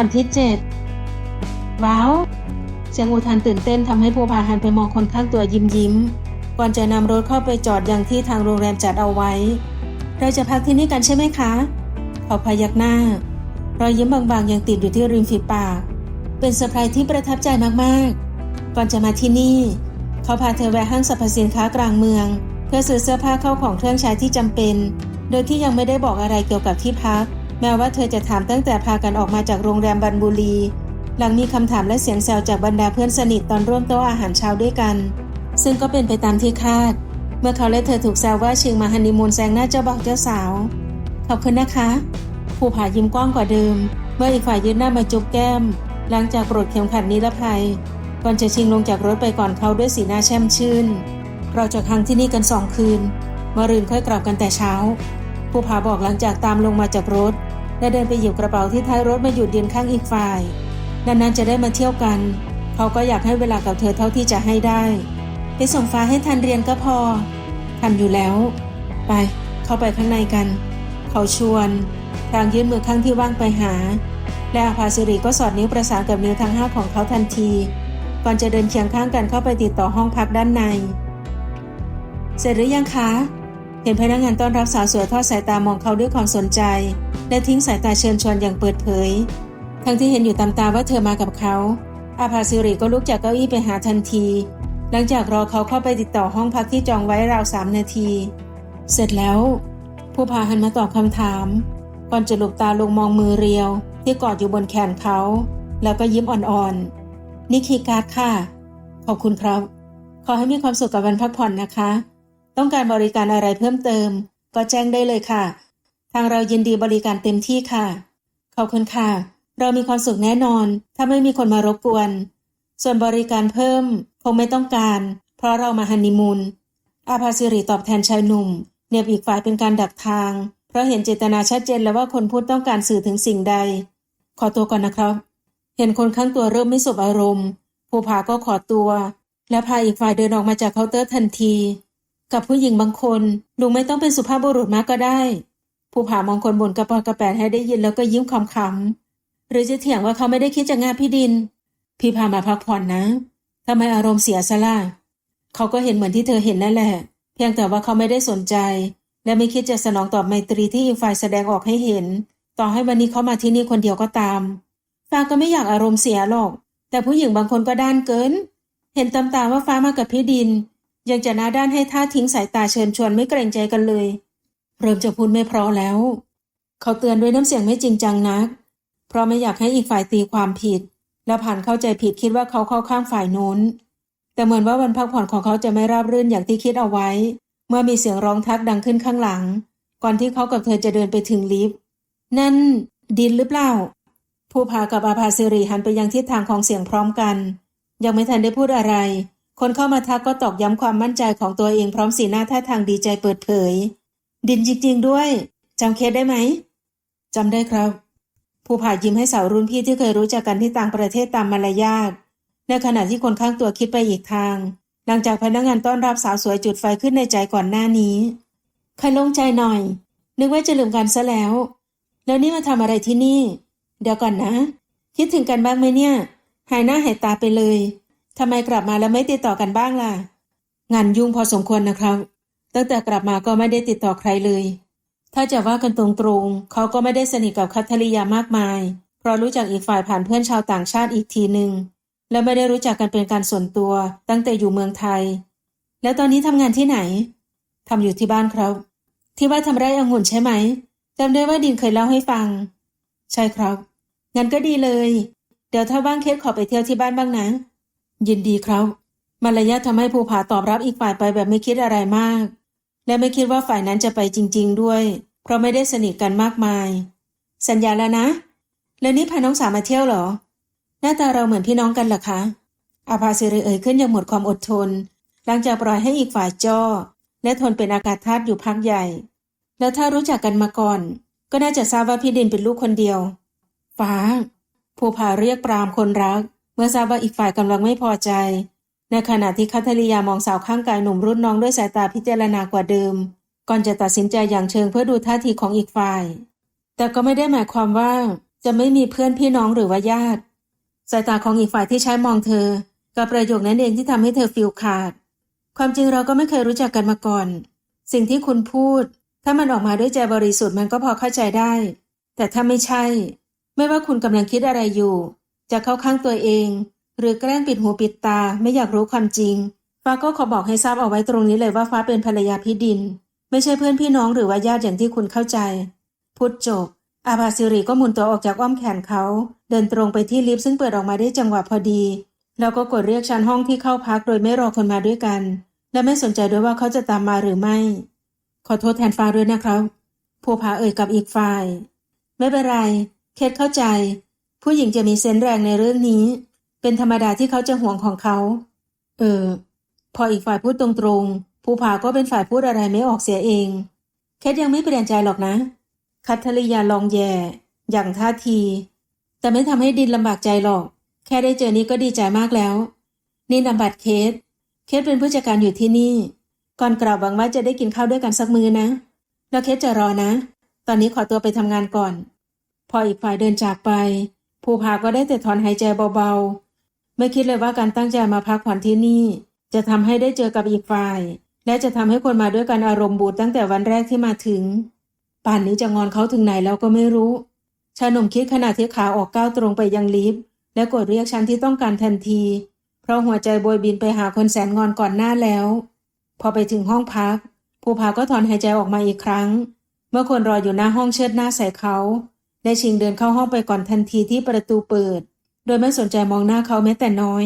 อนที่เจ็ดว้าวเสียงอุทานตื่นเต้นทำให้ภูผาหันไปมองคนข้างตัวยิ้มยิ้มก่อนจะนำรถเข้าไปจอดอย่างที่ทางโรงแรมจัดเอาไว้ เราจะพักที่นี่กันใช่ไหมคะเขาพยักหน้ารอยยิ้มบางๆ ยังติดอยู่ที่ริมฝีปาก เป็นเซอร์ไพรส์ที่ประทับใจมากๆ ก่อนจะมาที่นี่ เขาพาเธอแวะห้างสรรพสินค้ากลางเมือง เพื่อซื้อเสื้อผ้าเข้าของเครื่องใช้ที่จำเป็น โดยที่ยังไม่ได้บอกอะไรเกี่ยวกับที่พัก แม้ว่าเธอจะถามตั้งแต่พากันออกมาจากโรงแรมบันบุรี หลังมีคำถามและเสียงแซวจากบรรดาเพื่อนสนิทตอนร่วมโต๊ะอาหารเช้าด้วยกัน ซึ่งก็เป็นไปตามที่คาด เมื่อเขาและเธอถูกแซวว่าชิงมาฮันนีมูนแซงหน้าเจ้าบ่าวเจ้าสาว ขอบคุณนะคะภูผายิ้มกว้างกว่าเดิม เมื่ออีกฝ่ายยืนหน้ามาจุบแก้ม หลังจากปลดเข็มขัดนิรภัย ก่อนจะชิงลงจากรถไปก่อนเขาด้วยสีหน้าแช่มชื่น เราจะค้างที่นี่กันสองคืนมะรืนค่อยกลับกันแต่เช้าภูผาบอกหลังจากตามลงมาจากรถ และเดินไปหยิบกระเป๋าที่ท้ายรถมาหยุดยืนข้างอีกฝ่ายนานๆจะได้มาเที่ยวกัน เขาก็อยากให้เวลากับเธอเท่าที่จะให้ได้ ไปส่งฟ้าให้ทันเรียนก็พอทันอยู่แล้ว ไป เข้าไปข้างในกัน เขาชวนพรางยื่นมือข้างที่ว่างไปหา และอาภาสิริก็สอดนิ้วประสานกับนิ้วทั้งห้าของเขาทันที ก่อนจะเดินเคียงข้างกันเข้าไปติดต่อห้องพักด้านใน เสร็จหรือยังคะ เห็นพนักงานต้อนรับสาวสวยทอดสายตามองเขาด้วยความสนใจ และทิ้งสายตาเชิญชวนอย่างเปิดเผย ทั้งที่เห็นอยู่ตามตาว่าเธอมากับเขา อาภาสิริก็ลุกจากเก้าอี้ไปหาทันที หลังจากรอเขาเข้าไปติดต่อห้องพักที่จองไว้ราวสามนาที เสร็จแล้ว ผู้พาหันมาตอบคำถาม ก่อนจะหลบตาลงมองมือเรียว ที่กอดอยู่บนแขนเขา แล้วก็ยิ้มอ่อนๆ นี่คีการ์ดค่ะ ขอบคุณครับ ขอให้มีความสุขกับวันพักผ่อนนะคะ ต้องการบริการอะไรเพิ่มเติม ก็แจ้งได้เลยค่ะ ทางเรายินดีบริการเต็มที่ค่ะ ขอบคุณค่ะ เรามีความสุขแน่นอน ถ้าไม่มีคนมารบกวน ส่วนบริการเพิ่ม คงไม่ต้องการ เพราะเรามาฮันนีมูนอาภาสิริตอบแทนชายหนุ่มเนียบอีกฝ่ายเป็นการดักทาง เพราะเห็นเจตนาชัดเจนแล้วว่าคนพูดต้องการสื่อถึงสิ่งใด ขอตัวก่อนนะครับ เห็นคนข้างตัวเริ่มไม่สบอารมณ์ ภูผาก็ขอตัว และพาอีกฝ่ายเดินออกมาจากเคาน์เตอร์ทันที กับผู้หญิงบางคนลุงไม่ต้องเป็นสุภาพบุรุษมากก็ได้ ภูผามองคนบนกระปอกระแปดให้ได้ยินแล้วก็ยิ้มขำๆหรือจะเถียงว่าเขาไม่ได้คิดจะงานพี่ดิน พี่พามาพักผ่อนนะทำไมอารมณ์เสียซะล่ะเขาก็เห็นเหมือนที่เธอเห็นนั่นแหละ เพียงแต่ว่าเขาไม่ได้สนใจ และไม่คิดจะสนองตอบไมตรีที่อีกฝ่ายแสดงออกให้เห็น ต่อให้วันนี้เขามาที่นี่คนเดียวก็ตามฟ้าก็ไม่อยากอารมณ์เสียหรอก แต่ผู้หญิงบางคนก็ด้านเกิน เห็นตำตาว่าฟ้ามากับพี่ดิน ยังจะหน้าด้านให้ท่าทิ้งสายตาเชิญชวนไม่เกรงใจกันเลย เริ่มจะพูดไม่เพราะแล้ว เขาเตือนด้วยน้ำเสียงไม่จริงจังนัก เพราะไม่อยากให้อีกฝ่ายตีความผิด และผ่านเข้าใจผิดคิดว่าเขาเข้าข้างฝ่ายโน้น แต่เหมือนว่าวันพักผ่อนของเขาจะไม่ราบรื่นอย่างที่คิดเอาไว้ เมื่อมีเสียงร้องทักดังขึ้นข้างหลัง ก่อนที่เขากับเธอจะเดินไปถึงลิฟต์นั่น ดินหรือเปล่า ผู้พากับอาภาสิริหันไปยังทิศทางของเสียงพร้อมกัน ยังไม่ทันได้พูดอะไร คนเข้ามาทักก็ตอกย้ำความมั่นใจของตัวเองพร้อมสีหน้าท่าทางดีใจเปิดเผย ดินจริงๆด้วยจำเคสได้ไหมจำได้ครับผู้ผ่ายิ้มให้สาวรุ่นพี่ที่เคยรู้จักกันที่ต่างประเทศตามมารยาทในขณะที่คนข้างตัวคิดไปอีกทาง หลังจากพนักงานต้อนรับสาวสวยจุดไฟขึ้นในใจก่อนหน้านี้ใครลงใจหน่อย นึกว่าจะลืมกันซะแล้ว แล้วนี่มาทำอะไรที่นี่ เดี๋ยวก่อนนะ คิดถึงกันบ้างไหมเนี่ย หายหน้าหายตาไปเลยทำไมกลับมาแล้วไม่ติดต่อกันบ้างล่ะ งานยุ่งพอสมควรนะครับ ตั้งแต่กลับมาก็ไม่ได้ติดต่อใครเลย ถ้าจะว่ากันตรงๆ เขาก็ไม่ได้สนิทกับคัทธริยามากมาย เพราะรู้จักอีกฝ่ายผ่านเพื่อนชาวต่างชาติอีกทีหนึ่ง และไม่ได้รู้จักกันเป็นการส่วนตัวตั้งแต่อยู่เมืองไทย แล้วตอนนี้ทำงานที่ไหนทำอยู่ที่บ้านครับ ที่ว่าทำไร่องุ่นใช่ไหมจำได้ว่าดินเคยเล่าให้ฟัง ใช่ครับ งั้นก็ดีเลย เดี๋ยวถ้าว่างเคสขอไปเที่ยวที่บ้านบ้างนะ ยินดีครับ มารยาททำให้ภูผาตอบรับอีกฝ่ายไปแบบไม่คิดอะไรมาก และไม่คิดว่าฝ่ายนั้นจะไปจริง ๆ ด้วย เพราะไม่ได้สนิทกันมากมาย สัญญาแล้วนะ แล้วนี่พาน้องสาวมาเที่ยวเหรอ หน้าตาเราเหมือนพี่น้องกันหรอคะอาภาสิริเอ่ยขึ้นอย่างหมดความอดทน หลังจากปล่อยให้อีกฝ่ายจ้อ และทนเป็นอากาศธาตุอยู่พักใหญ่ แล้วถ้ารู้จักกันมาก่อน ก็น่าจะทราบว่าพี่ดินเป็นลูกคนเดียว ฟ้า ภูผาเรียกปรามคนรัก เมื่อทราบว่าอีกฝ่ายกำลังไม่พอใจ ในขณะที่คัทธริยามองสาวข้างกายหนุ่มรุ่นน้องด้วยสายตาพิจารณากว่าเดิม ก่อนจะตัดสินใจอย่างเชิงเพื่อดูท่าทีของอีกฝ่าย แต่ก็ไม่ได้หมายความว่าจะไม่มีเพื่อนพี่น้องหรือว่าญาติ สายตาของอีกฝ่ายที่ใช้มองเธอ กับประโยคนั้นเองที่ทำให้เธอฟิลขาด ความจริงเราก็ไม่เคยรู้จักกันมาก่อน สิ่งที่คุณพูด ถ้ามันออกมาด้วยใจบริสุทธิ์มันก็พอเข้าใจได้ แต่ถ้าไม่ใช่ ไม่ว่าคุณกำลังคิดอะไรอยู่ จะเข้าข้างตัวเอง หรือแกล้งปิดหูปิดตาไม่อยากรู้ความจริง ฟ้าก็ขอบอกให้ทราบเอาไว้ตรงนี้เลยว่าฟ้าเป็นภรรยาพี่ดิน ไม่ใช่เพื่อนพี่น้องหรือว่าญาติอย่างที่คุณเข้าใจ พูดจบ อาภาสิริก็หมุนตัวออกจากอ้อมแขนเขา เดินตรงไปที่ลิฟต์ซึ่งเปิดออกมาได้จังหวะพอดี แล้วก็กดเรียกชั้นห้องที่เข้าพักโดยไม่รอคนมาด้วยกัน และไม่สนใจด้วยว่าเขาจะตามมาหรือไม่ ขอโทษแทนฟ้าด้วยนะครับผู้พาเอ่ยกับอีกฝ่าย ไม่เป็นไร เคทเข้าใจ ผู้หญิงจะมีเซนส์แรงในเรื่องนี้ เป็นธรรมดาที่เขาจะห่วงของเขา เออ พออีกฝ่ายพูดตรงๆผู้พาก็เป็นฝ่ายพูดอะไรไม่ออกเสียเองเคทยังไม่เปลี่ยนใจหรอกนะ คัทธริยาลองแย่ อย่างท่าที แต่ไม่ทำให้ดินลำบากใจหรอก แค่ได้เจอนี้ก็ดีใจมากแล้ว นี่นำบัตรเคส เคสเป็นผู้จัดการอยู่ที่นี่ ก่อนกล่าวหวังว่าจะได้กินข้าวด้วยกันสักมือนะ แล้วเคสจะรอนะ ตอนนี้ขอตัวไปทำงานก่อน พออีกฝ่ายเดินจากไป ภูผาก็ได้แต่ถอนหายใจเบาๆ ไม่คิดเลยว่าการตั้งใจมาพักผ่อนที่นี่ จะทำให้ได้เจอกับอีกฝ่าย และจะทำให้คนมาด้วยกันอารมณ์บูดตั้งแต่วันแรกที่มาถึง ป่านนี้จะงอนเขาถึงไหนแล้วก็ไม่รู้ชายหนุ่มคิดขณะที่ขาออกก้าวตรงไปยังลิฟต์และกดเรียกฉันที่ต้องการทันที เพราะหัวใจโบยบินไปหาคนแสนงอนก่อนหน้าแล้ว พอไปถึงห้องพัก ภูผาก็ถอนหายใจออกมาอีกครั้ง เมื่อคนรออยู่หน้าห้องเชิดหน้าใส่เขา ได้ชิงเดินเข้าห้องไปก่อนทันทีที่ประตูเปิด โดยไม่สนใจมองหน้าเขาแม้แต่น้อย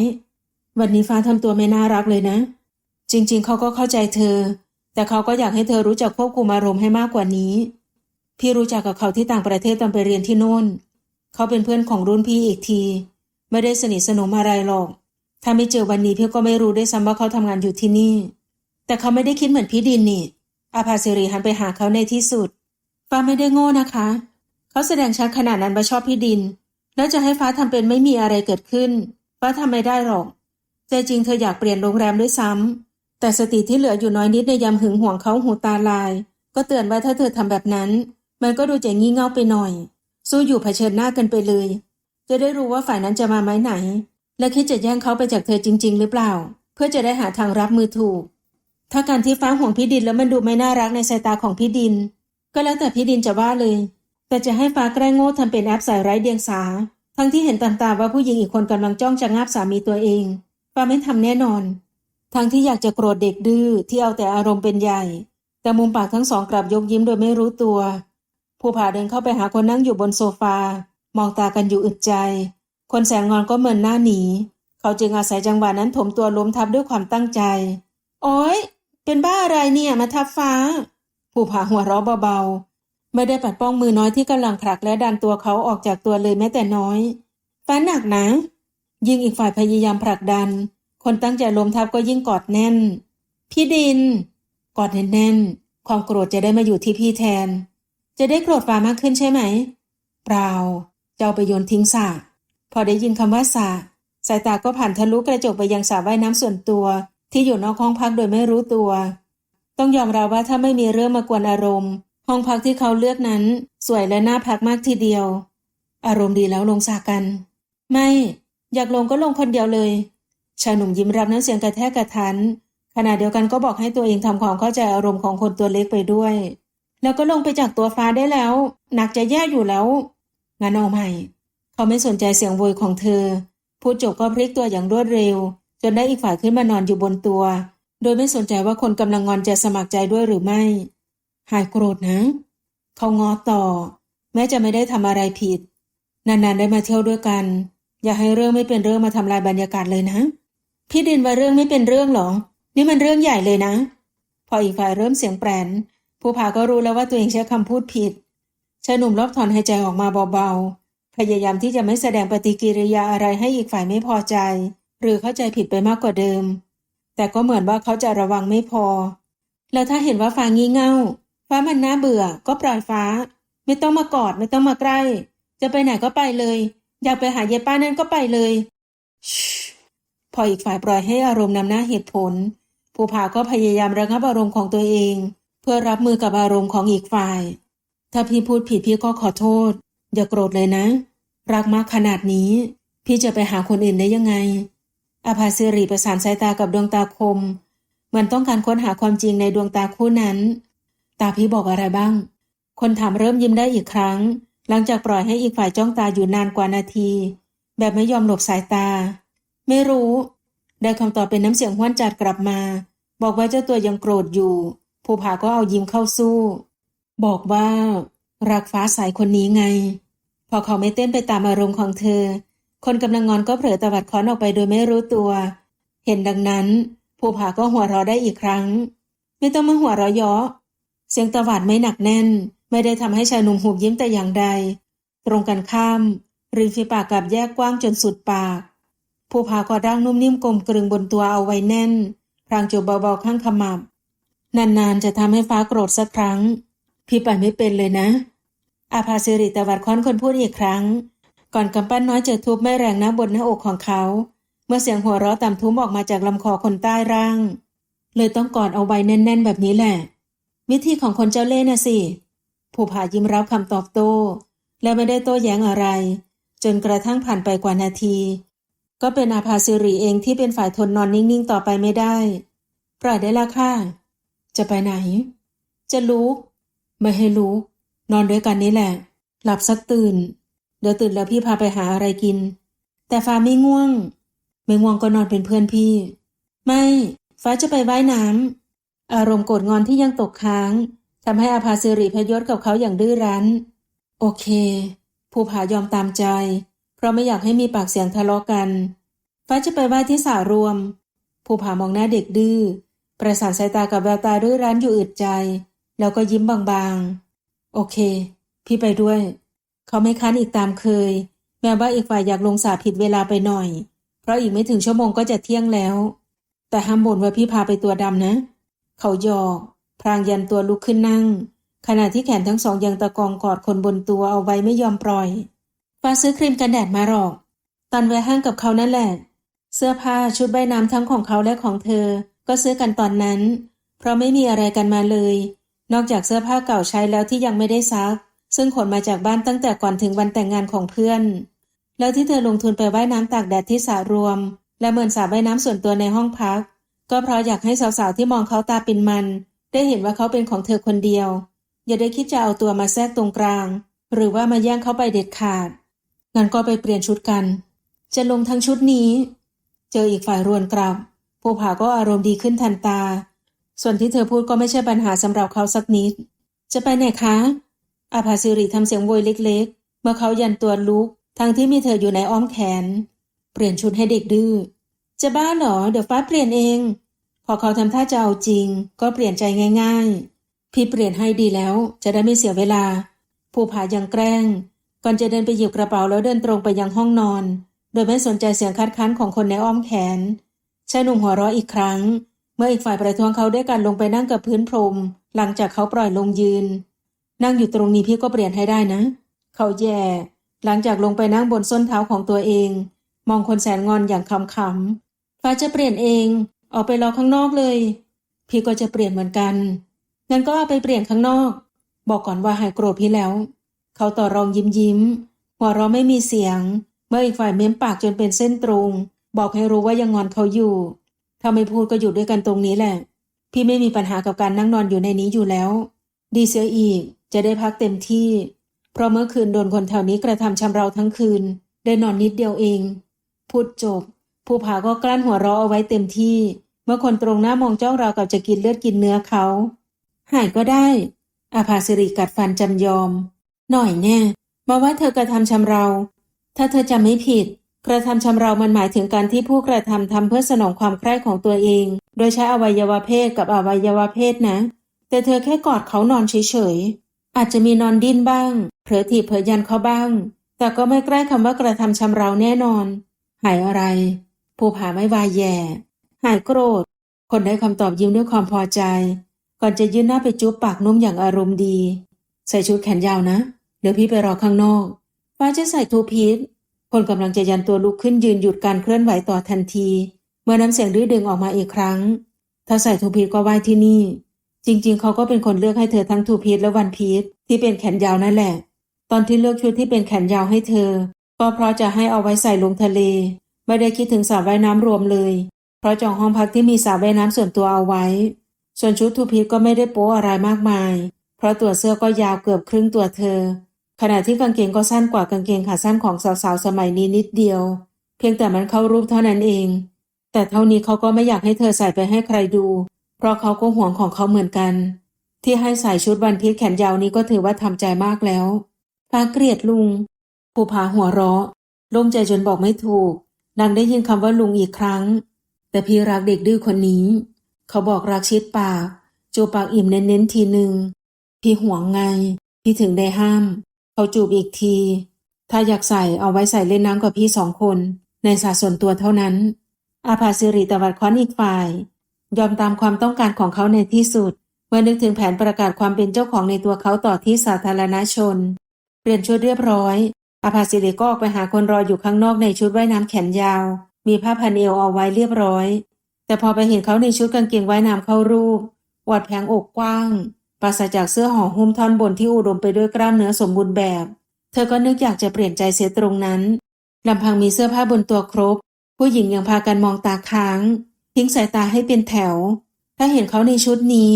วันนี้ฟ้าทำตัวไม่น่ารักเลยนะ จริงๆ เขาก็เข้าใจเธอ แต่เขาก็อยากให้เธอรู้จักควบคุมอารมณ์ให้มากกว่านี้ พี่รู้จักกับเขาที่ต่างประเทศตอนไปเรียนที่โน่น เขาเป็นเพื่อนของรุ่นพี่อีกที ไม่ได้สนิทสนมอะไรหรอก ถ้าไม่เจอวันนี้พี่ก็ไม่รู้ได้ซ้ำว่าเขาทำงานอยู่ที่นี่ แต่เขาไม่ได้คิดเหมือนพี่ดินนี่อาภาสิริหันไปหาเขาในที่สุด ฟ้าไม่ได้โง่นะคะ เขาแสดงชัดขนาดนั้นว่าชอบพี่ดิน แล้วจะให้ฟ้าทำเป็นไม่มีอะไรเกิดขึ้น ฟ้าทำไม่ได้หรอก ใจจริงเธออยากเปลี่ยนโรงแรมด้วยซ้ำแต่สติที่เหลืออยู่น้อยนิดในยามหึงหวงเขาหูตาลาย ก็เตือนว่าถ้าเธอทำแบบนั้น มันก็ดูจะงี่เง่าไปหน่อย สู้อยู่เผชิญหน้ากันไปเลย จะได้รู้ว่าฝ่ายนั้นจะมาไม้ไหน และคิดจะแย่งเขาไปจากเธอจริง ๆ หรือเปล่า เพื่อจะได้หาทางรับมือถูก ถ้าการที่ฟ้าห่วงพี่ดินแล้วมันดูไม่น่ารักในสายตาของพี่ดิน ก็แล้วแต่พี่ดินจะว่าเลย แต่จะให้ฟ้าแกล้งโง่ทำเป็นแอปใส่ไร้เดียงสา ทั้งที่เห็นตามตาว่าผู้หญิงอีกคนกำลังจ้องจะงาบสามีตัวเอง ฟ้าไม่ทำแน่นอน ทั้งที่อยากจะโกรธเด็กดื้อที่เอาแต่อารมณ์เป็นใหญ่ แต่มุมปากทั้งสองกลับยกยิ้มโดยไม่รู้ตัว ผู้ผ่าเดินเข้าไปหาคนนั่งอยู่บนโซฟา มองตากันอยู่อึดใจ คนแสนงอนก็เหมือนหน้าหนี เขาจึงอาศัยจังหวะนั้นถมตัวล้มทับด้วยความตั้งใจ โอ๊ยเป็นบ้าอะไรเนี่ยมาทับฟ้า ผู้ผ่าหัวเราะเบาๆ ไม่ได้ปัดป้องมือน้อยที่กำลังผลักและดันตัวเขาออกจากตัวเลยแม้แต่น้อยฟ้าหนักนะ ยิ่งอีกฝ่ายพยายามผลักดัน คนตั้งใจล้มทับก็ยิ่งกอดแน่น พี่ดิน กอดแน่นๆ ความโกรธจะได้มาอยู่ที่พี่แทน จะได้โกรธฟ้ามากขึ้นใช่ไหม เปล่าจะเอาไปโยนทิ้งสระพอได้ยินคำว่าสระสายตาก็ผ่านทะลุกระจกไปยังสระว่ายน้ำส่วนตัว ที่อยู่นอกห้องพักโดยไม่รู้ตัว ต้องยอมรับว่าถ้าไม่มีเรื่องมากวนอารมณ์ ห้องพักที่เขาเลือกนั้น สวยและน่าพักมากทีเดียว อารมณ์ดีแล้วลงสระกัน ไม่ อยากลงก็ลงคนเดียวเลย ชายหนุ่มยิ้มรับน้ำเสียงกระแทกกระทัน ขณะเดียวกันก็บอกให้ตัวเองทำความเข้าใจอารมณ์ของคนตัวเล็กไปด้วย แล้วก็ลงไปจากตัวฟ้าได้แล้ว หนักจะแย่อยู่แล้วงั้นเอาใหม่ เขาไม่สนใจเสียงโวยของเธอพูดจบก็พลิกตัวอย่างรวดเร็ว จนได้อีกฝ่ายขึ้นมานอนอยู่บนตัว โดยไม่สนใจว่าคนกำลังงอนจะสมัครใจด้วยหรือไม่ หายโกรธนะ เขางอต่อ แม้จะไม่ได้ทำอะไรผิด นานๆได้มาเที่ยวด้วยกัน อย่าให้เรื่องไม่เป็นเรื่องมาทำลายบรรยากาศเลยนะ พี่ดินว่าเรื่องไม่เป็นเรื่องหรอ นี่มันเรื่องใหญ่เลยนะ พออีกฝ่ายเริ่มเสียงแปรนผู้พาก็รู้แล้วว่าตัวเองใช้คำพูดผิดชายหนุ่มรอบถอนหายใจออกมาเบาๆ พยายามที่จะไม่แสดงปฏิกิริยาอะไรให้อีกฝ่ายไม่พอใจ หรือเข้าใจผิดไปมากกว่าเดิม แต่ก็เหมือนว่าเขาจะระวังไม่พอ แล้วถ้าเห็นว่าฟ้างี่เง่า ฟ้ามันน่าเบื่อ ก็ปล่อยฟ้า ไม่ต้องมากอดไม่ต้องมาใกล้ จะไปไหนก็ไปเลย อยากไปหาเยป้านั่นก็ไปเลยพออีกฝ่ายปล่อยให้อารมณ์นำหน้าเหตุผลผู้พาก็พยายามระงับอารมณ์ของตัวเองเพื่อรับมือกับอารมณ์ของอีกฝ่ายถ้าพี่พูดผิดพี่ก็ขอโทษอะไรผิดนานๆได้มาเที่ยวด้วยกันอย่าให้เรื่องไม่เป็นเรื่องมาทำลายบรรยากาศเลยนะพี่ดินว่าเรื่องไม่เป็นเรื่องหรอนี่มันเรื่องใหญ่เลยายามระงับอารมณ์ของตัวเอง เพื่อรับมือกับอารมณ์ของอีกฝ่าย ถ้าพี่พูดผิดพี่ก็ขอโทษ อย่าโกรธเลยนะ รักมากขนาดนี้ พี่จะไปหาคนอื่นได้ยังไง อาภาสิริประสานสายตากับดวงตาคมเหมือนต้องการค้นหาความจริงในดวงตาคู่นั้น ตาพี่บอกอะไรบ้าง คนถามเริ่มยิ้มได้อีกครั้ง หลังจากปล่อยให้อีกฝ่ายจ้องตาอยู่นานกว่านาที แบบไม่ยอมหลบสายตา ไม่รู้ ได้คำตอบเป็นน้ำเสียงห้วนจัดกลับมา บอกว่าเจ้าตัวยังโกรธอยู่ ภูผาก็เอายิ้มเข้าสู้ บอกว่า รักฟ้าใสคนนี้ไง พอเขาไม่เต้นไปตามอารมณ์ของเธอ คนกำลังงอนก็เผลอตวัดค้อนออกไปโดยไม่รู้ตัว เห็นดังนั้น ภูผาก็หัวเราะได้อีกครั้ง ไม่ต้องมาหัวเราะเยาะ เสียงตวาดไม่หนักแน่น ไม่ได้ทำให้ชายหนุ่มหุบยิ้มแต่อย่างใด ตรงกันข้าม ริมฝีปากกับแยกกว้างจนสุดปากภูผากอดร่างนุ่มนิ่มกลมกลึงบนตัวเอาไว้แน่น พรางจูบเบาๆข้างขมับ นานๆจะทำให้ฟ้าโกรธสักครั้ง พี่ไปไม่เป็นเลยนะ อาภาสิริตวัดค้อนคนพูดอีกครั้ง ก่อนกำปั้นน้อยจะทุบไม่แรงนะบนหน้าอกของเขา เมื่อเสียงหัวเราะต่ำทุ้มออกมาจากลำคอคนใต้ร่าง เลยต้องกอดเอาไว้แน่น ๆ แบบนี้แหละ วิธีของคนเจ้าเล่ห์น่ะสิ ผู้ผายิ้มรับคำตอบโต้ และไม่ได้โต้แย้งอะไร จนกระทั่งผ่านไปกว่านาที ก็เป็นอาภาสิริเองที่เป็นฝ่ายทนนอนนิ่งๆต่อไปไม่ได้ ปล่อยได้ละค่ะ จะไปไหน จะลุก ไม่ให้ลุก นอนด้วยกันนี่แหละ หลับสักตื่น เดี๋ยวตื่นแล้วพี่พาไปหาอะไรกิน แต่ฟ้าไม่ง่วง ไม่ง่วงก็นอนเป็นเพื่อนพี่ ไม่ ฟ้าจะไปว่ายน้ำ อารมณ์โกรธงอนที่ยังตกค้างทำให้อาภาสิริพยศกับเขาอย่างดื้อรั้น โอเค ภูผายอมตามใจ เพราะไม่อยากให้มีปากเสียงทะเลาะกันฟ้าจะไปว่ายที่สารวม ภูผามองหน้าเด็กดื้อ ประสานสายตากับแววตาดื้อรั้นอยู่อึดใจ แล้วก็ยิ้มบางๆ โอเค พี่ไปด้วย เขาไม่ค้านอีกตามเคย แม้ว่าอีกฝ่ายอยากลงสาผิดเวลาไปหน่อย เพราะอีกไม่ถึงชั่วโมงก็จะเที่ยงแล้ว แต่ห้ามบ่นว่าพี่พาไปตัวดำนะ เขาหยอก พรางยันตัวลุกขึ้นนั่ง ขณะที่แขนทั้งสองยังตะกองกอดคนบนตัวเอาไว้ไม่ยอมปล่อย ฟ้าซื้อครีมกันแดดมาหรอก ตอนแวะห้างกับเขานั่นแหละ เสื้อผ้าชุดใบน้ำทั้งของเขาและของเธอ ก็ซื้อกันตอนนั้น เพราะไม่มีอะไรกันมาเลย นอกจากเสื้อผ้าเก่าใช้แล้วที่ยังไม่ได้ซัก ซึ่งขนมาจากบ้านตั้งแต่ก่อนถึงวันแต่งงานของเพื่อน แล้วที่เธอลงทุนไปว่ายน้ำตากแดดที่สระรวม และเหมือนสระว่ายน้ำส่วนตัวในห้องพัก ก็เพราะอยากให้สาวๆที่มองเขาตาเป็นมัน ได้เห็นว่าเขาเป็นของเธอคนเดียว อย่าได้คิดจะเอาตัวมาแทรกตรงกลาง หรือว่ามาแย่งเขาไปเด็ดขาดงั้นก็ไปเปลี่ยนชุดกัน จะลงทั้งชุดนี้ เจออีกฝ่ายรวนกลับภูผาก็อารมณ์ดีขึ้นทันตา ส่วนที่เธอพูดก็ไม่ใช่ปัญหาสำหรับเขาสักนิด จะไปไหนคะอาภาสิริทำเสียงโวยเล็ก ๆ เมื่อเขายันตัวลุกทั้งที่มีเธออยู่ในอ้อมแขน เปลี่ยนชุดให้เด็กดื้อ จะบ้าเหรอ เดี๋ยวฟ้าเปลี่ยนเอง พอเขาทำท่าจะเอาจริง ก็เปลี่ยนใจง่าย ๆ พี่เปลี่ยนให้ดีแล้ว จะได้ไม่เสียเวลา ภูผายังแกล้ง ก่อนจะเดินไปหยิบกระเป๋าแล้วเดินตรงไปยังห้องนอน โดยไม่สนใจเสียงคัดค้านของคนในอ้อมแขนชายหนุ่มหัวเราะอีกครั้ง เมื่ออีกฝ่ายประท้วงเขาด้วยการลงไปนั่งกับพื้นพรม หลังจากเขาปล่อยลงยืน นั่งอยู่ตรงนี้พี่ก็เปลี่ยนให้ได้นะ เขาแย่ หลังจากลงไปนั่งบนส้นเท้าของตัวเอง มองคนแสนงอนอย่างขำๆ ฟ้าจะเปลี่ยนเอง ออกไปรอข้างนอกเลย พี่ก็จะเปลี่ยนเหมือนกัน งั้นก็เอาไปเปลี่ยนข้างนอก บอกก่อนว่าหายโกรธพี่แล้ว เขาต่อรองยิ้มยิ้มหัวเราไม่มีเสียง เมื่ออีกฝ่ายเม้มปากจนเป็นเส้นตรง บอกให้รู้ว่ายังงอนเขาอยู่ ถ้าไม่พูดก็อยู่ด้วยกันตรงนี้แหละ พี่ไม่มีปัญหากับการนั่งนอนอยู่ในนี้อยู่แล้ว ดีเสียอีก จะได้พักเต็มที่ เพราะเมื่อคืนโดนคนแถวนี้กระทำชำเราทั้งคืน ได้นอนนิดเดียวเอง พูดจบ ผู้ผาก็กลั้นหัวเราะเอาไว้เต็มที่ เมื่อคนตรงหน้ามองจ้องเรากับจะกินเลือดกินเนื้อเขา หายก็ได้ อาภาสิริกัดฟันจำยอม หน่อยแน่มาว่าเธอกระทำชำเรา ถ้าเธอจำไม่ผิด กระทำชำเรามันหมายถึงการที่ผู้กระทำทำเพื่อสนองความใคร่ของตัวเอง โดยใช้อวัยวะเพศกับอวัยวะเพศนะ แต่เธอแค่กอดเขานอนเฉยๆอาจจะมีนอนดิ้นบ้างเผลอถีบเผลอยันเขาบ้าง แต่ก็ไม่ใกล้คำว่ากระทำชำเราแน่นอน หายอะไร ภูผาไม่วายแย่ หายโกรธ คนได้คำตอบยิ้มด้วยความพอใจ ก่อนจะยื่นหน้าไปจุ๊บปากนุ่มอย่างอารมณ์ดี ใส่ชุดแขนยาวนะ เดี๋ยวพี่ไปรอข้างนอก ฟ้าจะใส่ทูพีทคนกำลังจะยันตัวลุกขึ้นยืนหยุดการเคลื่อนไหวต่อทันที เมื่อน้ำเสียงดื้อดึงออกมาอีกครั้ง ถ้าใส่ทูพีทก็ไหว้ที่นี่ จริง ๆ เขาก็เป็นคนเลือกให้เธอทั้งทูพีทและวันพีทที่เป็นแขนยาวนั่นแหละ ตอนที่เลือกชุดที่เป็นแขนยาวให้เธอ ก็เพราะจะให้เอาไว้ใส่ลงทะเล ไม่ได้คิดถึงสระว่ายน้ำรวมเลย เพราะจองห้องพักที่มีสระว่ายน้ำส่วนตัวเอาไว้ ส่วนชุดทูพีก็ไม่ได้โป๊อะไรมากมาย เพราะตัวเสื้อก็ยาวเกือบครึ่งตัวเธอ ขณะที่กางเกงก็สั้นกว่ากางเกงขาสั้นของสาวๆสมัยนี้นิดเดียว เพียงแต่มันเข้ารูปเท่านั้นเอง แต่เท่านี้เขาก็ไม่อยากให้เธอใส่ไปให้ใครดู เพราะเขาก็ห่วงของเขาเหมือนกัน ที่ให้ใส่ชุดวันพีชแขนยาวนี้ก็ถือว่าทำใจมากแล้วฟ้าเกลียดลุงภูผาหัวเราะโล่งใจจนบอกไม่ถูก ดังได้ยินคำว่าลุงอีกครั้ง แต่พี่รักเด็กดื้อคนนี้ เขาบอกรักชิดปากจูบปากอิ่มเน้นๆทีหนึ่งพี่ห่วงไง พี่ถึงได้ห้าม เขาจูบอีกที ถ้าอยากใส่เอาไว้ใส่เล่นน้ำกับพี่สองคน ในสาส่วนตัวเท่านั้น อาภาสิริตวัดค้อนอีกฝ่าย ยอมตามความต้องการของเขาในที่สุด เมื่อนึกถึงแผนประกาศความเป็นเจ้าของในตัวเขาต่อที่สาธารณชน เปลี่ยนชุดเรียบร้อย อาภาสิริก็ออกไปหาคนรออยู่ข้างนอกในชุดว่ายน้ำแขนยาว มีผ้าพันเอวเอาไว้เรียบร้อย แต่พอไปเห็นเขาในชุดกางเกงว่ายน้ำเข้ารูปอวดแผงอกกว้างปราศจากเสื้อห่อหุ้มท่อนบนที่อุดมไปด้วยกล้ามเนื้อสมบูรณ์แบบ เธอก็นึกอยากจะเปลี่ยนใจเสียตรงนั้นลำพังมีเสื้อผ้าบนตัวครบ ผู้หญิงยังพากันมองตาค้าง ทิ้งสายตาให้เป็นแถว ถ้าเห็นเขาในชุดนี้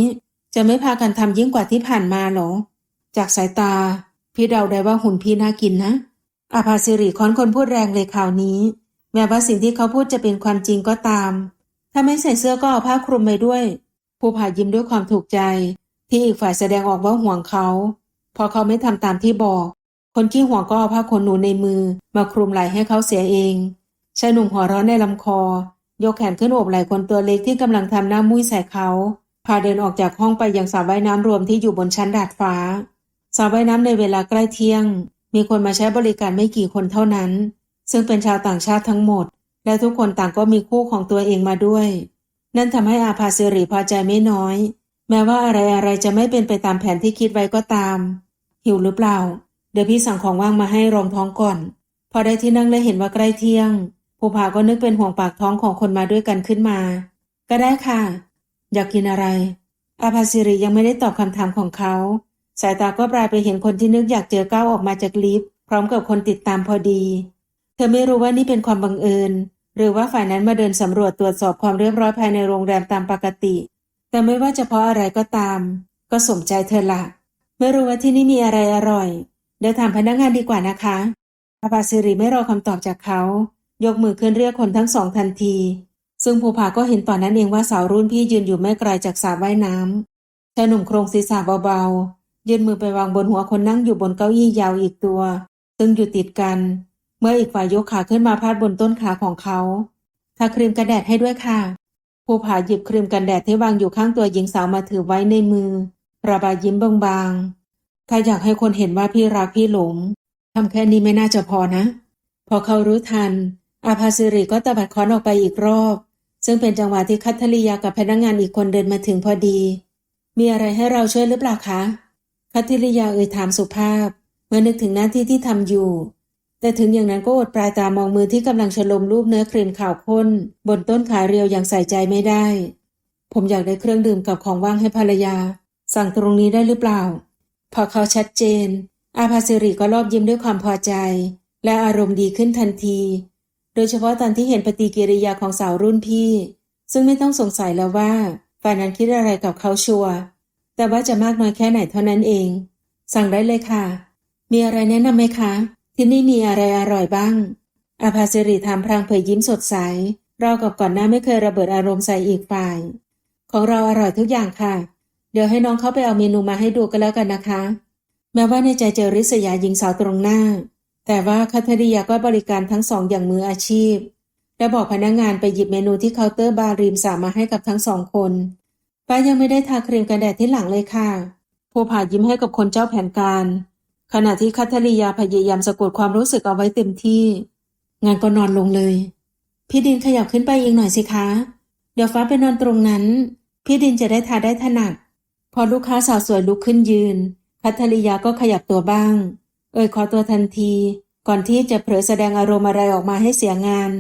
จะไม่พากันทำยิ่งกว่าที่ผ่านมาหรอ จากสายตา พี่เดาได้ว่าหุ่นพี่น่ากินนะ อาภาสิริค้อนคนพูดแรงเลยข่าวนี้ แม้ว่าสิ่งที่เขาพูดจะเป็นความจริงก็ตาม ถ้าไม่ใส่เสื้อก็เอาผ้าคลุมไปด้วยผู้ผ่ายิ้มด้วยความถูกใจ ที่อีกฝ่ายแสดงออกว่าห่วงเขา พอเขาไม่ทำตามที่บอก คนขี้ห่วงก็เอาผ้าขนหนูในมือ มาคลุมไหล่ให้เขาเสียเองชายหนุ่มหัวร้อนในลำคอ ยกแขนขึ้นโอบไหล่คนตัวเล็กที่กำลังทำหน้ามุ้ยใส่เขา พาเดินออกจากห้องไปยังสระว่ายน้ำรวมที่อยู่บนชั้นดาดฟ้าสระว่ายน้ำในเวลาใกล้เที่ยง มีคนมาใช้บริการไม่กี่คนเท่านั้น ซึ่งเป็นชาวต่างชาติทั้งหมด และทุกคนต่างก็มีคู่ของตัวเองมาด้วย นั่นทำให้อาภาสิริพอใจไม่น้อย แม้ว่าอะไรอะไรจะไม่เป็นไปตามแผนที่คิดไว้ก็ตาม หิวหรือเปล่า เดี๋ยวพี่สั่งของว่างมาให้รองท้องก่อน พอได้ที่นั่งและเห็นว่าใกล้เที่ยง ภูผาก็นึกเป็นห่วงปากท้องของคนมาด้วยกันขึ้นมา ก็ได้ค่ะ อยากกินอะไร อาภาสิริยังไม่ได้ตอบคำถามของเขา สายตาก็ปลายไปเห็นคนที่นึกอยากเจอก้าวออกมาจากลิฟต์พร้อมกับคนติดตามพอดี เธอไม่รู้ว่านี่เป็นความบังเอิญ หรือว่าฝ่ายนั้นมาเดินสำรวจตรวจสอบความเรียบร้อยภายในโรงแรมตามปกติ แต่ไม่ว่าจะเพราะอะไรก็ตาม ก็สมใจเธอละไม่รู้ว่าที่นี่มีอะไรอร่อยเดี๋ยวถามพนักงานดีกว่านะคะอาภาสิริไม่รอคำตอบจากเขา ยกมือขึ้นเรียกคนทั้งสองทันที ซึ่งภูผาก็เห็นตอนนั้นเองว่าสาวรุ่นพี่ยืนอยู่ไม่ไกลจากสระว่ายน้ำชายหนุ่มโครงศีรษะเบาๆ ยื่นมือไปวางบนหัวคนนั่งอยู่บนเก้าอี้ยาวอีกตัว ซึ่งอยู่ติดกัน เมื่ออีกฝ่ายยกขาขึ้นมาพาดบนต้นขาของเขาทาครีมกันแดดให้ด้วยค่ะ ภูผาหยิบครีมกันแดดที่วางอยู่ข้างตัวหญิงสาวมาถือไว้ในมือ ระบายยิ้มบางๆ ถ้าอยากให้คนเห็นว่าพี่รักพี่หลงทำแค่นี้ไม่น่าจะพอนะ พอเขารู้ทัน อาภาสิริก็ตะบัดค้อนออกไปอีกรอบ ซึ่งเป็นจังหวะที่คัทธริยากับพนักงานอีกคนเดินมาถึงพอดี มีอะไรให้เราช่วยหรือเปล่าคะ คัทธริยาเอ่ยถามสุภาพ เมื่อนึกถึงหน้าที่ที่ทำอยู่ แต่ถึงอย่างนั้นก็อดปลายตามองมือที่กำลังฉลมรูปเนื้อครีมขาวข้น บนต้นขาเรียวอย่างใส่ใจไม่ได้ ผมอยากได้เครื่องดื่มกับของว่างให้ภรรยา สั่งตรงนี้ได้หรือเปล่า พอเขาชัดเจน อาภาสิริก็รอบยิ้มด้วยความพอใจ และอารมณ์ดีขึ้นทันที โดยเฉพาะตอนที่เห็นปฏิกิริยาของสาวรุ่นพี่ ซึ่งไม่ต้องสงสัยแล้วว่าฝ่ายนั้นคิดอะไรกับเขาชัวร์ แต่ว่าจะมากน้อยแค่ไหนเท่านั้นเอง สั่งได้เลยค่ะ มีอะไรแนะนำไหมคะ ที่นี่มีอะไรอร่อยบ้าง อาภาสิริถามพรางเผยยิ้มสดใสรากับก่อนหน้าไม่เคยระเบิดอารมณ์ใส่อีกฝ่าย ของเราอร่อยทุกอย่างค่ะ เดี๋ยวให้น้องเขาไปเอาเมนูมาให้ดูกันแล้วกันนะคะ แม้ว่าในใจเจอริษยาหญิงสาวตรงหน้า แต่ว่าคัทริยาก็บริการทั้งสองอย่างมืออาชีพ และบอกพนักงงานไปหยิบเมนูที่เคาน์เตอร์บาร์ริมสามาให้กับทั้งสองคน ป้ายังไม่ได้ทาครีมกันแดดที่หลังเลยค่ะภูผายิ้มให้กับคนเจ้าแผนการ ขณะที่คัทริยาพยายามสะกดความรู้สึกเอาไว้เต็มที่ งานก็นอนลงเลย พี่ดินขยับขึ้นไปอีกหน่อยสิคะ เดี๋ยวฟ้าไปนอนตรงนั้น พี่ดินจะได้ทาได้ถนัดพอลูกค้าสาวสวยลุกขึ้นยืน คัทริยาก็ขยับตัวบ้าง เอ่ยขอตัวทันที ก่อนที่จะเผลอแสดงอารมณ์อะไรออกมาให้เสียงาน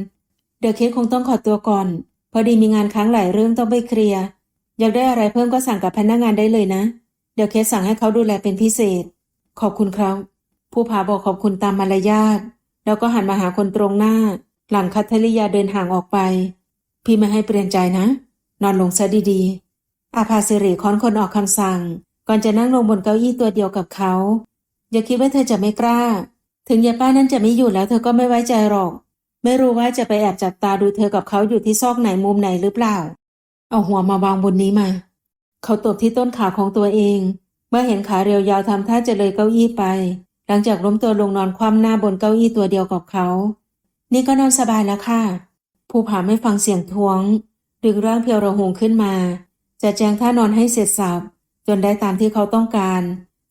เดอะเคสคงต้องขอตัวก่อน พอดีมีงานค้างหลายเรื่องต้องไปเคลียร์ อยากได้อะไรเพิ่มก็สั่งกับพนักงานได้เลยนะ เดี๋ยวเคสสั่งให้เขาดูแลเป็นพิเศษ ขอบคุณครับ ผู้ผาบอกขอบคุณตามมารยาท แล้วก็หันมาหาคนตรงหน้า หลังคัทธริยาเดินห่างออกไป พี่ไม่ให้เปลี่ยนใจนะ นอนลงซะดีๆ อาภาสิริค้อนคนออกคำสั่ง ก่อนจะนั่งลงบนเก้าอี้ตัวเดียวกับเขา อย่าคิดว่าเธอจะไม่กล้า ถึงยายป้านั้นจะไม่อยู่แล้ว เธอก็ไม่ไว้ใจหรอก ไม่รู้ว่าจะไปแอบจับตาดูเธอกับเขาอยู่ที่ซอกไหนมุมไหนหรือเปล่า เอาหัวมาวางบนนี้มา เขาตบที่ต้นขาของตัวเอง เมื่อเห็นขาเรียวยาวทำท่าจะเลยเก้าอี้ไป หลังจากล้มตัวลงนอนคว่ำหน้าบนเก้าอี้ตัวเดียวกับเขา นี่ก็นอนสบายแล้วค่ะผู้ผาไม่ฟังเสียงท้วง ดึงร่างเพียวระหงขึ้นมา จะแจงท่านอนให้เสร็จสับจนได้ตามที่เขาต้องการ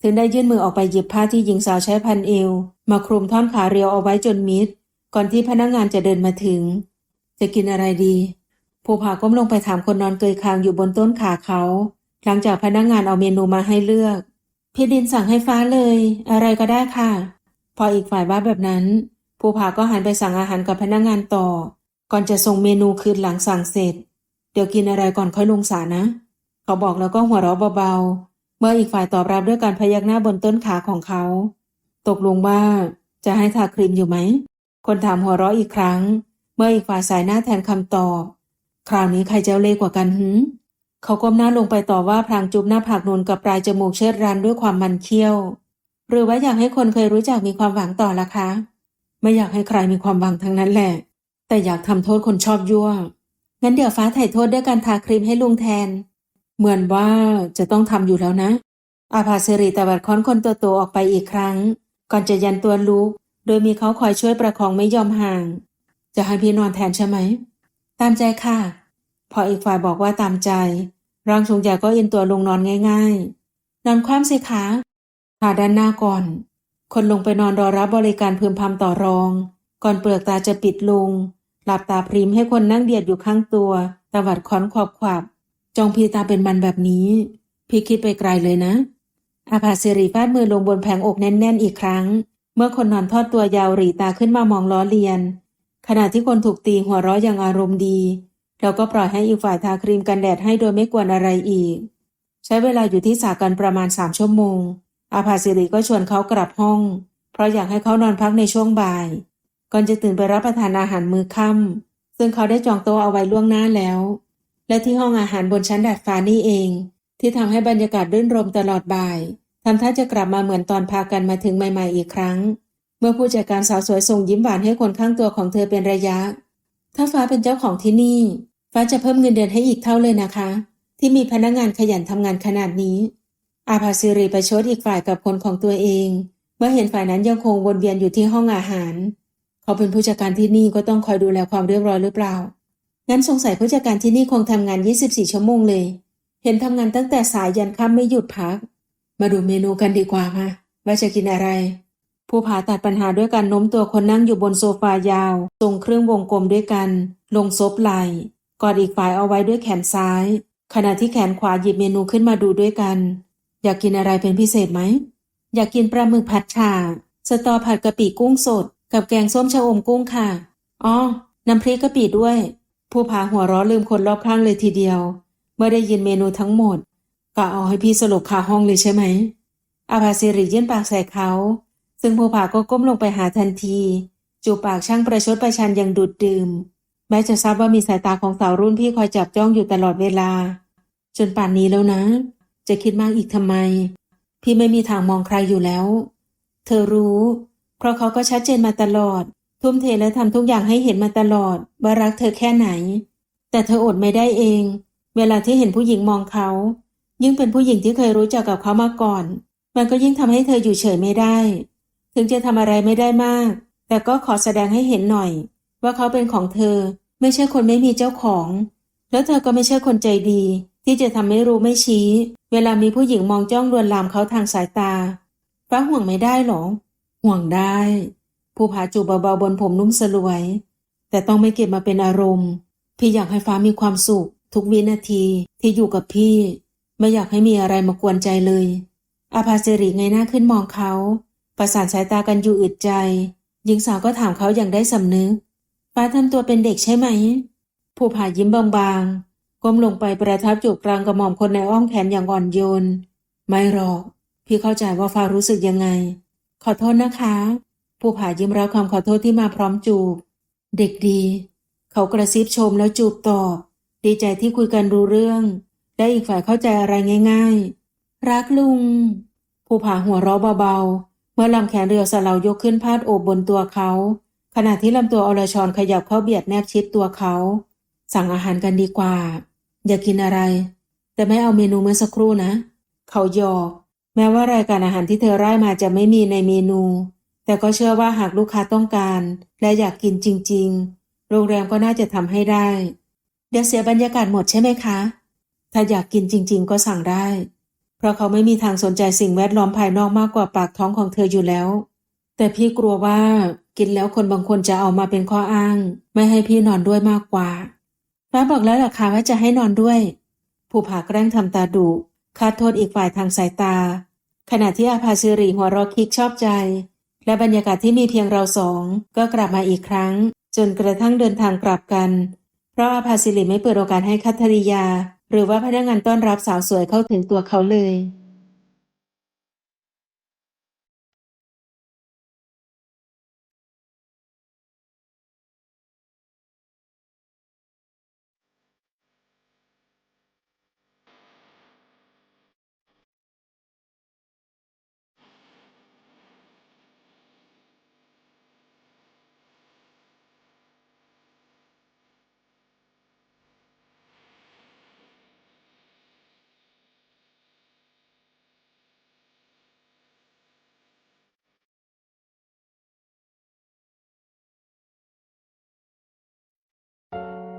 ถึงได้ยื่นมือออกไปหยิบผ้าที่หญิงสาวใช้พันเอว มาคลุมท่อนขาเรียวเอาไว้จนมิด ก่อนที่พนักงานจะเดินมาถึง จะกินอะไรดี ผู้ผาก้มลงไปถามคนนอนเกยคางอยู่บนต้นขาเขา หลังจากพนักงานเอาเมนูมาให้เลือก พี่ดินสั่งให้ฟ้าเลย อะไรก็ได้ค่ะ พออีกฝ่ายว่าแบบนั้นผู้ผาก็หันไปสั่งอาหารกับพนักงานต่อ ก่อนจะส่งเมนูคืนหลังสั่งเสร็จ เดี๋ยวกินอะไรก่อนค่อยลงสานะ เขาบอกแล้วก็หัวเราะเบาๆ เมื่ออีกฝ่ายตอบรับด้วยการพยักหน้าบนต้นขาของเขา ตกลงว่าจะให้ทาครีมอยู่ไหม คนถามหัวเราะอีกครั้ง เมื่ออีกฝ่ายสายหน้าแทนคำตอบ คราวนี้ใครจะเล่กว่ากันหืเขาก้มหน้าลงไปต่อว่าพลางจุบหน้าผากนนกับปลายจมูกเชิดรันด้วยความมันเคี้ยว หรือว่าอยากให้คนเคยรู้จักมีความหวังต่อละคะ ไม่อยากให้ใครมีความหวังทั้งนั้นแหละ แต่อยากทำโทษคนชอบยั่ว งั้นเดี๋ยวฟ้าถ่ายโทษด้วยการทาครีมให้ลุงแทน เหมือนว่าจะต้องทำอยู่แล้วนะ อาภาสิริตวัดค้อนคนตัวโตออกไปอีกครั้ง ก่อนจะยันตัวลุก โดยมีเขาคอยช่วยประคองไม่ยอมห่าง จะให้พี่นอนแทนใช่ไหม ตามใจค่ะ พออีกฝ่ายบอกว่าตามใจ ร่างทรงใหญ่ก็เอ็นตัวลงนอนง่ายๆ นอนคว่ำสิคะขาด้านหน้าก่อน คนลงไปนอนรอรับบริการพึมพำต่อรอง ก่อนเปลือกตาจะปิดลง หลับตาพริมให้คนนั่งเบียดอยู่ข้างตัว ตวัดค้อนขอบขวับ จองพีตาเป็นมันแบบนี้ พี่คิดไปไกลเลยนะ อาภาสิริฟาดมือลงบนแผงอกแน่นๆอีกครั้ง เมื่อคนนอนทอดตัวยาวหรีตาขึ้นมามองล้อเลียน ขณะที่คนถูกตีหัวเราะอย่างอารมณ์ดี เราก็ปล่อยให้อีกฝ่ายทาครีมกันแดดให้โดยไม่กวนอะไรอีก ใช้เวลาอยู่ที่สากันประมาณสามชั่วโมง อาภาสิริก็ชวนเขากลับห้อง เพราะอยากให้เขานอนพักในช่วงบ่าย ก่อนจะตื่นไปรับประทานอาหารมื้อค่ำซึ่งเขาได้จองโต๊ะเอาไว้ล่วงหน้าแล้ว และที่ห้องอาหารบนชั้นดาดฟ้านี่เอง ที่ทำให้บรรยากาศรื่นรมตลอดบ่ายทำท่าจะกลับมาเหมือนตอนพากันมาถึงใหม่ ๆอีกครั้ง เมื่อผู้จัดการสาวสวยส่งยิ้มหวานให้คนข้างตัวของเธอเป็นระยะ ถ้าฟ้าเป็นเจ้าของที่นี่ ฟ้าจะเพิ่มเงินเดือนให้อีกเท่าเลยนะคะ ที่มีพนักงานขยันทำงานขนาดนี้ อาภาสิริประชดอีกฝ่ายกับคนของตัวเอง เมื่อเห็นฝ่ายนั้นยังคงวนเวียนอยู่ที่ห้องอาหาร เขาเป็นผู้จัดการที่นี่ก็ต้องคอยดูแลความเรียบร้อยหรือเปล่า งั้นสงสัยผู้จัดการที่นี่คงทำงาน 24 ชั่วโมงเลย เห็นทำงานตั้งแต่สายยันค่ำไม่หยุดพัก มาดูเมนูกันดีกว่ามาว่าจะกินอะไร ผู้ผ่าตัดปัญหาด้วยการโน้มตัวคนนั่งอยู่บนโซฟายาว ทรงเครื่องวงกลมด้วยกัน ลงซบไหลกอดอีกฝ่ายเอาไว้ด้วยแขนซ้าย ขณะที่แขนขวาหยิบเมนูขึ้นมาดูด้วยกัน อยากกินอะไรเป็นพิเศษไหม อยากกินปลาหมึกผัดฉ่าสตอผัดกะปิกุ้งสด กับแกงส้มชะอมกุ้งค่ะอ๋อน้ำพริกกะปิด้วย ผู้พาหัวราะลืมคนรอบข้างเลยทีเดียว เมื่อได้ยินเมนูทั้งหมดก็เอาให้พี่สลบคาห้องเลยใช่ไหมอาภาสิริยื่นปากใส่เขา ซึ่งภูผาก็ก้มลงไปหาทันที จูปากช่างประชดประชันอย่างดูดดื่ม แม้จะทราบว่ามีสายตาของสาวรุ่นพี่คอยจับจ้องอยู่ตลอดเวลา จนป่านนี้แล้วนะ จะคิดมากอีกทำไม พี่ไม่มีทางมองใครอยู่แล้ว เธอรู้ เพราะเขาก็ชัดเจนมาตลอด ทุ่มเทและทำทุกอย่างให้เห็นมาตลอด ว่ารักเธอแค่ไหน แต่เธออดไม่ได้เอง เวลาที่เห็นผู้หญิงมองเขา ยิ่งเป็นผู้หญิงที่เคยรู้จักกับเขามาก่อน มันก็ยิ่งทำให้เธออยู่เฉยไม่ได้ ถึงจะทำอะไรไม่ได้มาก แต่ก็ขอแสดงให้เห็นหน่อย ว่าเขาเป็นของเธอ ไม่ใช่คนไม่มีเจ้าของ แล้วเธอก็ไม่ใช่คนใจดี ที่จะทำไม่รู้ไม่ชี้ เวลามีผู้หญิงมองจ้องลวนลามเขาทางสายตาฟ้าห่วงไม่ได้หรอ ห่วงได้ผู้ผาจูบเบาๆบนผมนุ่มสลวย แต่ต้องไม่เก็บมาเป็นอารมณ์ พี่อยากให้ฟ้ามีความสุข ทุกวินาทีที่อยู่กับพี่ ไม่อยากให้มีอะไรมากวนใจเลย อาภาสิริไงหน้าขึ้นมองเขา ประสานสายตากันอยู่อึดใจ หญิงสาวก็ถามเขาอย่างได้สำนึก ฟ้าทำตัวเป็นเด็กใช่ไหม ผู้ผายิ้มบางๆ ก้มลงไปประทับจูบกลางกระหม่อมคนในอ้อมแขนอย่างอ่อนโยน ไม่หรอก พี่เข้าใจว่าฟ้ารู้สึกยังไง ขอโทษนะคะ ผู้ผายิ้มรับคำขอโทษที่มาพร้อมจูบ เด็กดี เขากระซิบชมแล้วจูบตอบ ดีใจที่คุยกันรู้เรื่องและอีกฝ่ายเข้าใจอะไรง่าย ๆ รักลุง ผู้ผาหัวเราะเบาๆ มื่อลำแขนเรียวสเลายกขึ้นพาดโอบบนตัวเขา ขณะที่ลำตัวอรชรขยับเข้าเบียดแนบชิดตัวเขา สั่งอาหารกันดีกว่า อย่ากกินอะไร แต่ไม่เอาเมนูเมื่อสักครู่นะ เขาหยอก แม้ว่ารายการอาหารที่เธอร่ายมาจะไม่มีในเมนู แต่ก็เชื่อว่าหากลูกค้าต้องการ และอยากกินจริง ๆ โรงแรมก็น่าจะทำให้ได้ เดี๋ยวเสียบรรยากาศหมดใช่ไหมคะ ถ้าอยากกินจริง ๆ ก็สั่งได้ เพราะเขาไม่มีทางสนใจสิ่งแวดล้อมภายนอกมากกว่าปากท้องของเธออยู่แล้ว แต่พี่กลัวว่ากินแล้วคนบางคนจะเอามาเป็นข้ออ้าง ไม่ให้พี่นอนด้วยมากกว่าฟ้าบอกแล้วล่ะค่ะว่าจะให้นอนด้วยผู้ผาแกล้งทำตาดุคาดโทษอีกฝ่ายทางสายตา ขณะที่อาภาสิริหัวเราะคิกชอบใจ และบรรยากาศที่มีเพียงเราสองก็กลับมาอีกครั้ง จนกระทั่งเดินทางกลับกัน เพราะอาภาสิริไม่เปิดโอกาสให้คัทธริยา หรือว่าพนักงานต้อนรับสาวสวยเข้าถึงตัวเขาเลย